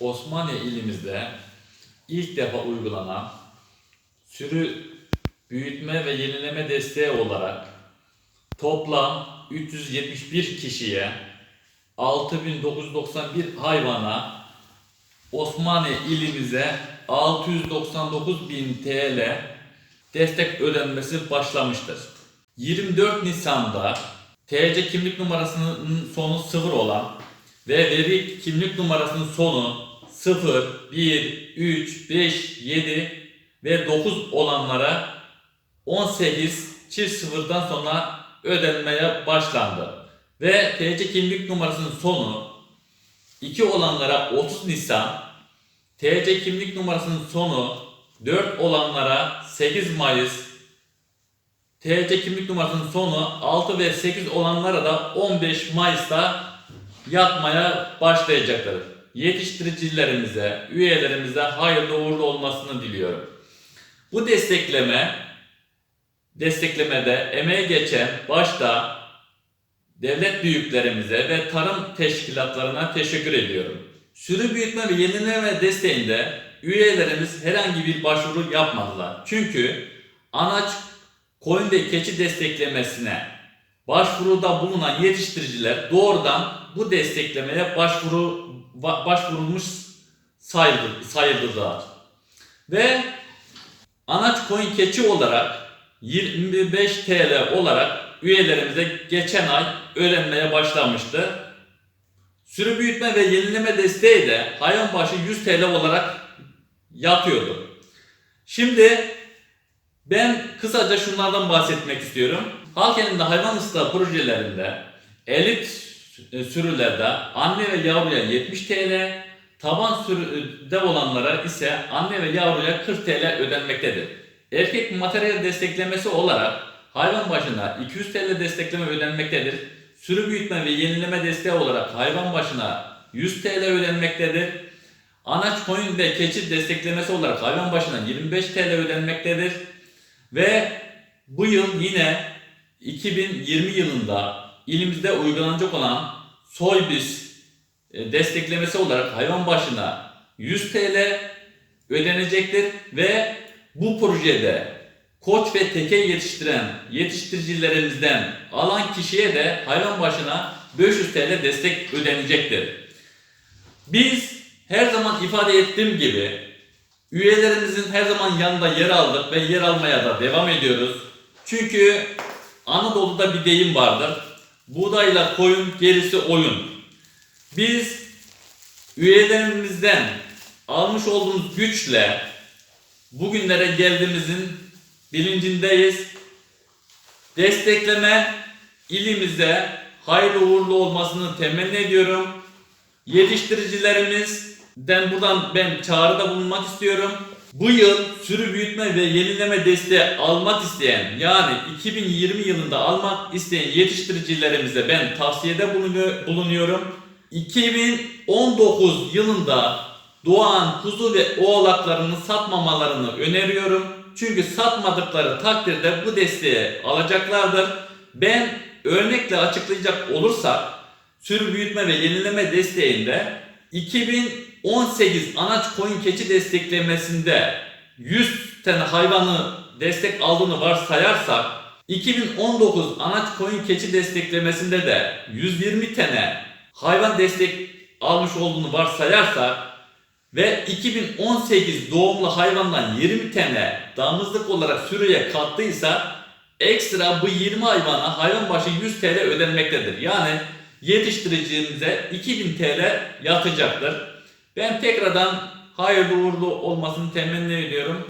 Osmaniye ilimizde ilk defa uygulanan sürü büyütme ve yenileme desteği olarak toplam 371 kişiye 6991 hayvana Osmaniye ilimize 699.000 TL destek ödenmesi başlamıştır. 24 Nisan'da TC kimlik numarasının sonu 0 olan ve veri kimlik numarasının sonu 0, 1, 3, 5, 7 ve 9 olanlara 18 çift sıfırdan sonra ödenmeye başlandı. Ve TC kimlik numarasının sonu 2 olanlara 30 Nisan, TC kimlik numarasının sonu 4 olanlara 8 Mayıs, TC kimlik numarasının sonu 6 ve 8 olanlara da 15 Mayıs'ta yatmaya başlayacaktır. Yetiştiricilerimize, üyelerimize hayırlı uğurlu olmasını diliyorum. Bu destekleme desteklemede emeği geçen başta devlet büyüklerimize ve tarım teşkilatlarına teşekkür ediyorum. Sürü büyütme ve yenileme desteğinde üyelerimiz herhangi bir başvuru yapmadılar. Çünkü anaç koyun ve keçi desteklemesine başvuruda bulunan yetiştiriciler doğrudan bu desteklemeye başvuru ba- başvurulmuş sayıldı, sayıldılar. Ve anaç koyun keçi olarak 25 TL olarak üyelerimize geçen ay ödenmeye başlamıştı. Sürü büyütme ve yenileme desteği de hayvan başı 100 TL olarak yatıyordu. Şimdi ben kısaca şunlardan bahsetmek istiyorum. Halk elinde hayvan ıslah projelerinde elit sürülerde anne ve yavruya 70 TL, taban sürüde olanlara ise anne ve yavruya 40 TL ödenmektedir. Erkek materyal desteklemesi olarak hayvan başına 200 TL destekleme ödenmektedir. Sürü büyütme ve yenileme desteği olarak hayvan başına 100 TL ödenmektedir. Anaç koyun ve keçi desteklemesi olarak hayvan başına 25 TL ödenmektedir. Ve bu yıl yine 2020 yılında ilimizde uygulanacak olan Soybis e, desteklemesi olarak hayvan başına 100 TL ödenecektir ve bu projede koç ve teke yetiştiren yetiştiricilerimizden alan kişiye de hayvan başına 500 TL destek ödenecektir. Biz her zaman ifade ettiğim gibi üyelerimizin her zaman yanında yer aldık ve yer almaya da devam ediyoruz. Çünkü Anadolu'da bir deyim vardır. Buğdayla koyun gerisi oyun. Biz üyelerimizden almış olduğumuz güçle bugünlere geldiğimizin bilincindeyiz. Destekleme ilimize hayırlı uğurlu olmasını temenni ediyorum. Yetiştiricilerimizden buradan ben çağrıda bulunmak istiyorum. Bu yıl sürü büyütme ve yenileme desteği almak isteyen yani 2020 yılında almak isteyen yetiştiricilerimize ben tavsiyede bulunuyor- bulunuyorum. 2019 yılında doğan kuzu ve oğlaklarını satmamalarını öneriyorum. Çünkü satmadıkları takdirde bu desteği alacaklardır. Ben örnekle açıklayacak olursak sürü büyütme ve yenileme desteğinde 2018 anaç koyun keçi desteklemesinde 100 tane hayvanı destek aldığını varsayarsak 2019 anaç koyun keçi desteklemesinde de 120 tane hayvan destek almış olduğunu varsayarsak ve 2018 doğumlu hayvandan 20 tane damızlık olarak sürüye kattıysa ekstra bu 20 hayvana hayvan başı 100 TL ödenmektedir. Yani yetiştiricimize 2000 TL yatacaktır. Ben tekrardan hayırlı uğurlu olmasını temenni ediyorum.